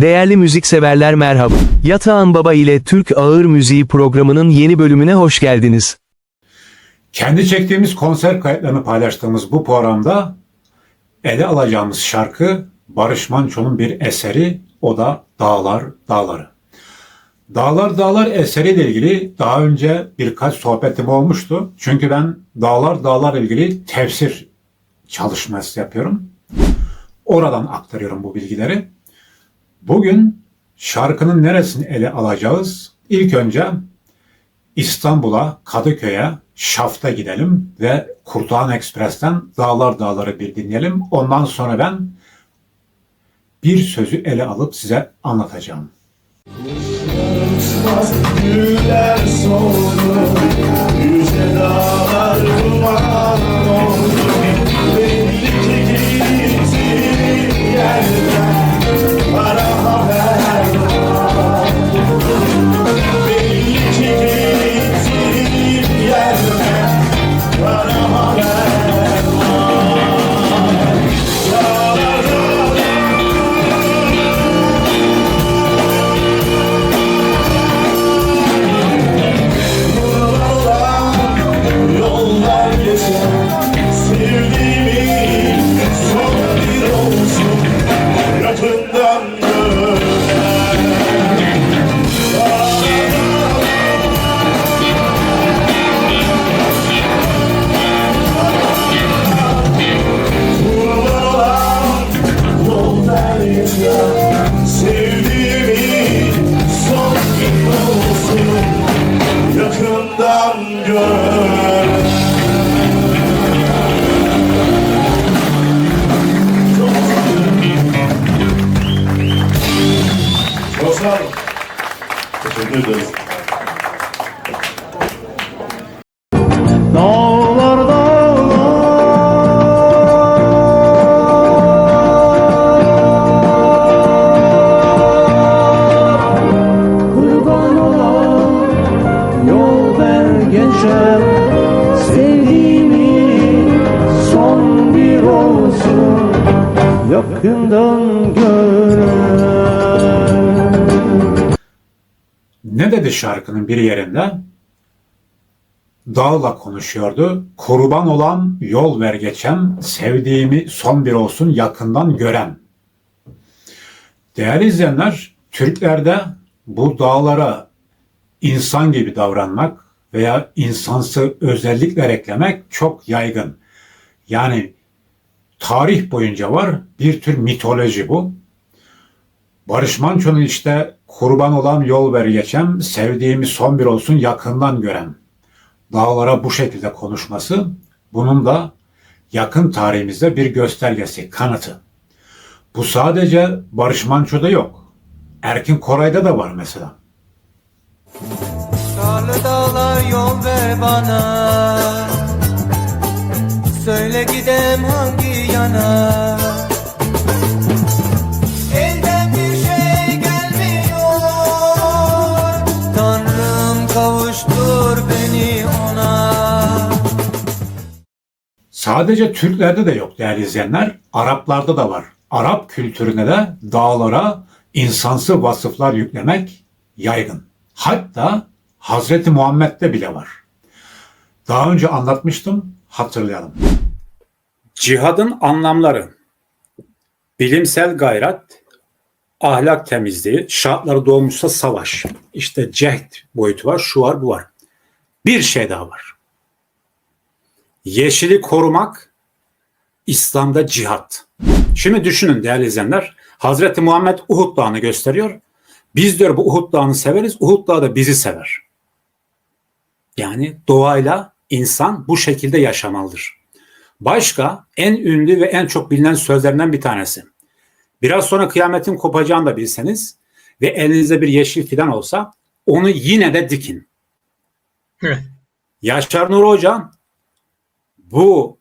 Değerli müzikseverler merhaba. Yatağan Baba ile Türk Ağır Müziği programının yeni bölümüne hoş geldiniz. Kendi çektiğimiz konser kayıtlarını paylaştığımız bu programda ele alacağımız şarkı Barış Manço'nun bir eseri o da Dağlar Dağları. Dağlar Dağlar eseriyle ilgili daha önce birkaç sohbetim olmuştu. Çünkü ben Dağlar Dağlar ilgili tefsir çalışması yapıyorum. Oradan aktarıyorum bu bilgileri. Bugün şarkının neresini ele alacağız? İlk önce İstanbul'a, Kadıköy'e, Şaf'ta gidelim ve Kurtağan Ekspres'ten Dağlar Dağları bir dinleyelim. Ondan sonra ben bir sözü ele alıp size anlatacağım. Güller soldu, yüce dağlar sağ olun. Teşekkür ederiz. Dağlar Kurban olan yol ver Sevdiğimi son bir olsun Yakından gören Ne dedi şarkının bir yerinde? Dağla konuşuyordu. Kurban olan yol ver geçem, sevdiğimi son bir olsun yakından gören. Değerli izleyenler, Türklerde bu dağlara insan gibi davranmak veya insansı özellikler eklemek çok yaygın. Yani tarih boyunca var bir tür mitoloji bu. Barış Manço'nun işte kurban olan yol ver geçem, sevdiğimi son bir olsun yakından gören. Dağlara bu şekilde konuşması bunun da yakın tarihimizde bir göstergesi, kanıtı. Bu sadece Barış Manço'da yok. Erkin Koray'da da var mesela. Karlı dağlar yol ver bana Söyle gidem hangi yana Sadece Türklerde de yok değerli izleyenler. Araplarda da var. Arap kültürüne de dağlara insansı vasıflar yüklemek yaygın. Hatta Hazreti Muhammed'de bile var. Daha önce anlatmıştım, hatırlayalım. Cihadın anlamları bilimsel gayret, ahlak temizliği, şartları doğmuşsa savaş. İşte cehd boyutu var, şu var, bu var. Bir şey daha var. Yeşili korumak, İslam'da cihat. Şimdi düşünün değerli izleyenler, Hazreti Muhammed Uhud Dağı'nı gösteriyor. Biz diyor bu Uhud Dağı'nı severiz, Uhud Dağı da bizi sever. Yani doğayla insan bu şekilde yaşamalıdır. Başka en ünlü ve en çok bilinen sözlerinden bir tanesi. Biraz sonra kıyametin kopacağını da bilseniz ve elinizde bir yeşil fidan olsa onu yine de dikin. Evet. Yaşar Nur Hoca bu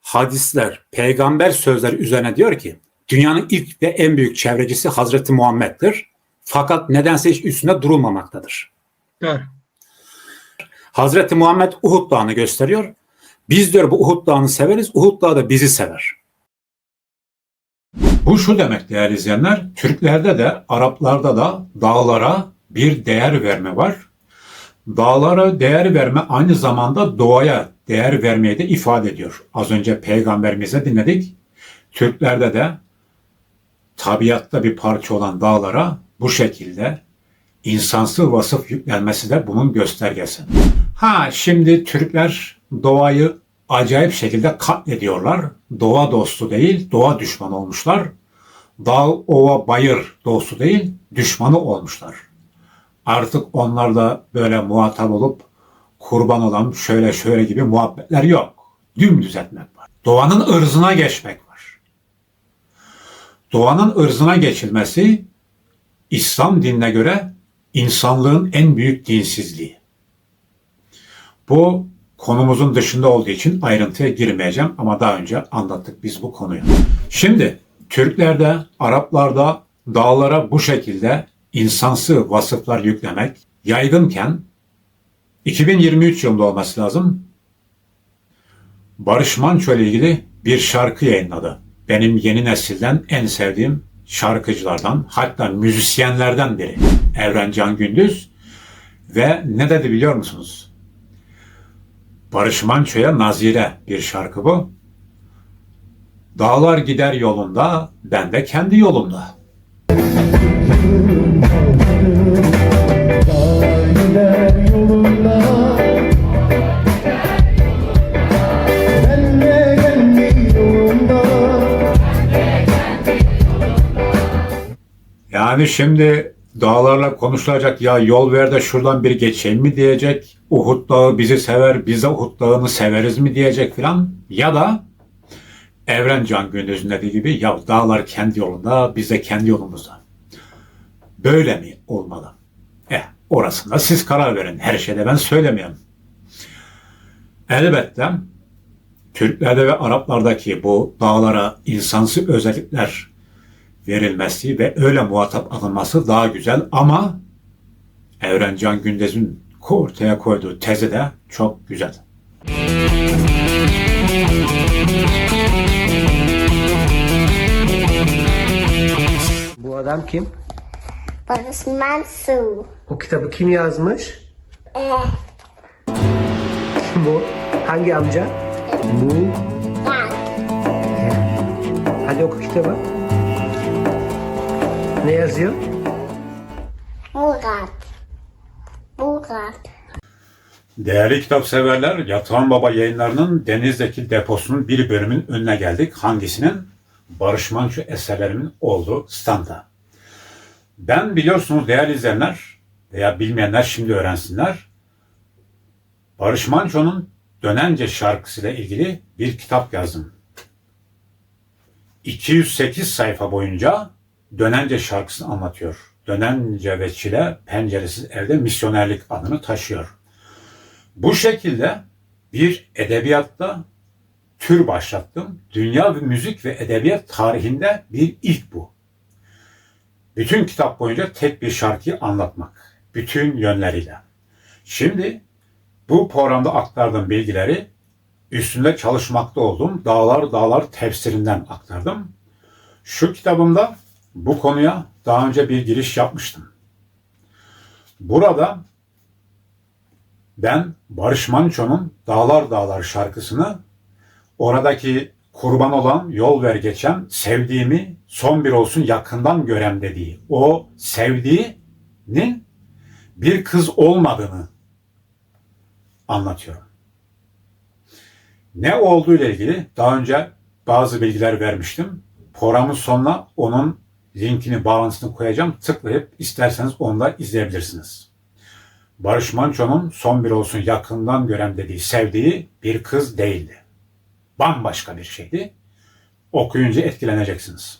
hadisler, peygamber sözleri üzerine diyor ki dünyanın ilk ve en büyük çevrecisi Hazreti Muhammed'dir. Fakat nedense hiç üstünde durulmamaktadır. Doğru. Hazreti Muhammed Uhud Dağı'nı gösteriyor. Biz diyor bu Uhud Dağı'nı severiz, Uhud Dağı da bizi sever. Bu şu demek değerli izleyenler, Türklerde de Araplarda da dağlara bir değer verme var. Dağlara değer verme aynı zamanda doğaya değer vermeyi de ifade ediyor. Az önce peygamberimize dinledik. Türklerde de tabiatta bir parça olan dağlara bu şekilde insansı vasıf yüklenmesi de bunun göstergesi. Ha şimdi Türkler doğayı acayip şekilde katlediyorlar. Doğa dostu değil, doğa düşmanı olmuşlar. Dağ, ova, bayır dostu değil, düşmanı olmuşlar. Artık onlarla böyle muhatap olup kurban olan şöyle şöyle gibi muhabbetler yok. Dümdüz etmek var. Doğanın ırzına geçmek var. Doğanın ırzına geçilmesi İslam dinine göre insanlığın en büyük dinsizliği. Bu konumuzun dışında olduğu için ayrıntıya girmeyeceğim ama daha önce anlattık biz bu konuyu. Şimdi Türklerde, Araplarda dağlara bu şekilde insansı vasıflar yüklemek yaygınken 2023 yılında olması lazım. Barış Manço ile ilgili bir şarkı yayınladı. Benim yeni nesilden en sevdiğim şarkıcılardan hatta müzisyenlerden biri. Evren Can Gündüz ve ne dedi biliyor musunuz? Barış Manço'ya nazire bir şarkı bu. Dağlar gider yolunda, ben de kendi yolumda. Yani şimdi dağlarla konuşulacak ya yol ver de şuradan bir geçeyim mi diyecek. Uhud Dağı bizi sever, biz de Uhud Dağı'nı severiz mi diyecek filan. Ya da Evren Can Gündüz'ün dediği gibi ya dağlar kendi yolunda, biz de kendi yolumuzda. Böyle mi olmalı? Eh orasında siz karar verin. Her şeyde ben söylemiyorum. Elbette Türklerde ve Araplardaki bu dağlara insansı özellikler verilmesi ve öyle muhatap alınması daha güzel ama Evren Can Gündez'in ortaya koyduğu tezi de çok güzel. Bu adam kim? Barış Mansu. O kitabı kim yazmış? Eh, o? Hangi amca? Bu. bak. Hadi oku kitabı. Ne yazıyor? Murat. Murat. Değerli kitap severler, Yatağan Baba yayınlarının Deniz'deki deposunun bir bölümün önüne geldik. Hangisinin? Barış Manço eserlerimin olduğu standa. Ben biliyorsunuz değerli izleyenler veya bilmeyenler şimdi öğrensinler. Barış Manço'nun Dönence şarkısıyla ilgili bir kitap yazdım. 208 sayfa boyunca Dönence şarkısını anlatıyor. Dönence ve Çile penceresiz evde misyonerlik adını taşıyor. Bu şekilde bir edebiyatta tür başlattım. Dünya ve müzik ve edebiyat tarihinde bir ilk bu. Bütün kitap boyunca tek bir şarkıyı anlatmak. Bütün yönleriyle. Şimdi bu programda aktardığım bilgileri üstünde çalışmakta olduğum Dağlar Dağlar tefsirinden aktardım. Şu kitabımda bu konuya daha önce bir giriş yapmıştım. Burada ben Barış Manço'nun Dağlar Dağlar şarkısını oradaki kurban olan yol ver geçen sevdiğimi son bir olsun yakından görem dediği o sevdiğinin bir kız olmadığını anlatıyorum. Ne olduğu ile ilgili daha önce bazı bilgiler vermiştim. Programın sonuna onun linkini, bağlantısını koyacağım. Tıklayıp isterseniz onu da izleyebilirsiniz. Barış Manço'nun son bir olsun yakından gören dediği sevdiği bir kız değildi. Bambaşka bir şeydi. Okuyunca etkileneceksiniz.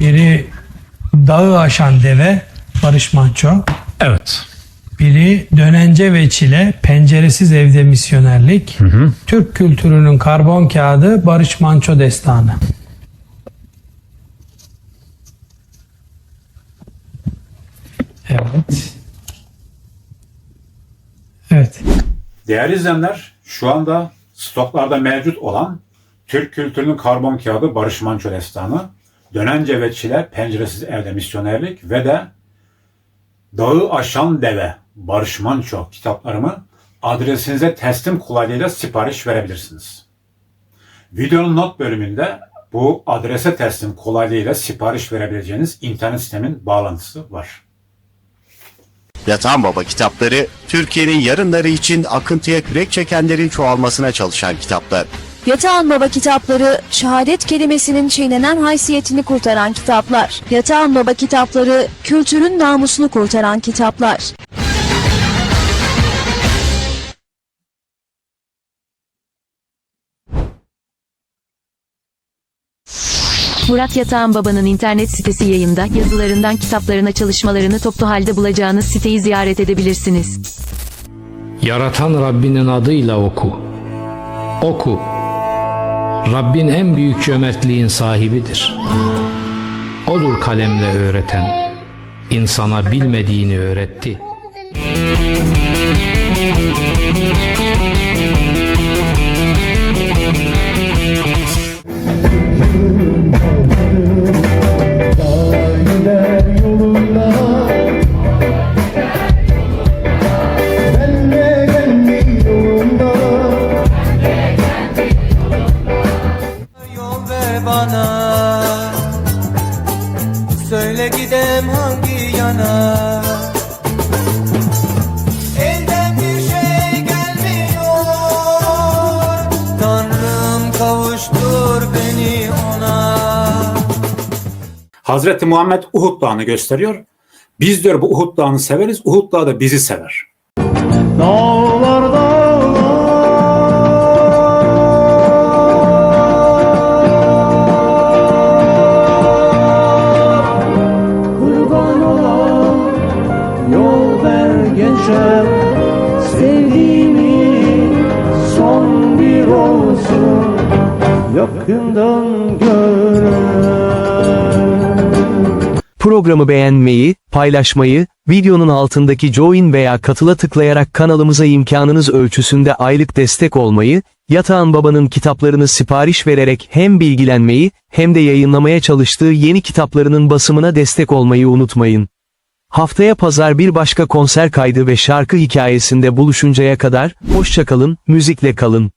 Biri dağı aşan deve Barış Manço. Evet. Biri dönence ve çile penceresiz evde misyonerlik. Türk kültürünün karbon kağıdı Barış Manço destanı. Evet. Evet. Değerli izleyenler, şu anda stoklarda mevcut olan Türk kültürünün karbon kağıdı Barış Manço Destanı Dönence ve Çile Penceresiz Evde Misyonerlik ve de Dağı Aşan Deve Barış Manço kitaplarımı adresinize teslim kolaylığıyla sipariş verebilirsiniz. Videonun not bölümünde bu adrese teslim kolaylığıyla sipariş verebileceğiniz internet sitemin bağlantısı var. Yatan Baba kitapları, Türkiye'nin yarınları için akıntıya kürek çekenlerin çoğalmasına çalışan kitaplar. Yatağan Baba kitapları, şehadet kelimesinin çiğnenen haysiyetini kurtaran kitaplar. Yatağan Baba kitapları, kültürün namusunu kurtaran kitaplar. Murat Yatağan Baba'nın internet sitesi yayında yazılarından kitaplarına çalışmalarını toplu halde bulacağınız siteyi ziyaret edebilirsiniz. Yaratan Rabbinin adıyla oku. Oku. Rabbin en büyük cömertliğin sahibidir. Odur kalemle öğreten. İnsana bilmediğini öğretti. Bana Söyle gidem hangi yana Elden bir şey gelmiyor Tanrım kavuştur beni ona Hazreti Muhammed Uhud Dağı'nı gösteriyor. Biz diyor bu Uhud Dağı'nı severiz, Uhud Dağı da bizi sever. Dağlar Programı beğenmeyi, paylaşmayı, videonun altındaki join veya katıla tıklayarak kanalımıza imkanınız ölçüsünde aylık destek olmayı, Yatağan Baba'nın kitaplarını sipariş vererek hem bilgilenmeyi hem de yayınlamaya çalıştığı yeni kitaplarının basımına destek olmayı unutmayın. Haftaya pazar bir başka konser kaydı ve şarkı hikayesinde buluşuncaya kadar, hoşçakalın, müzikle kalın.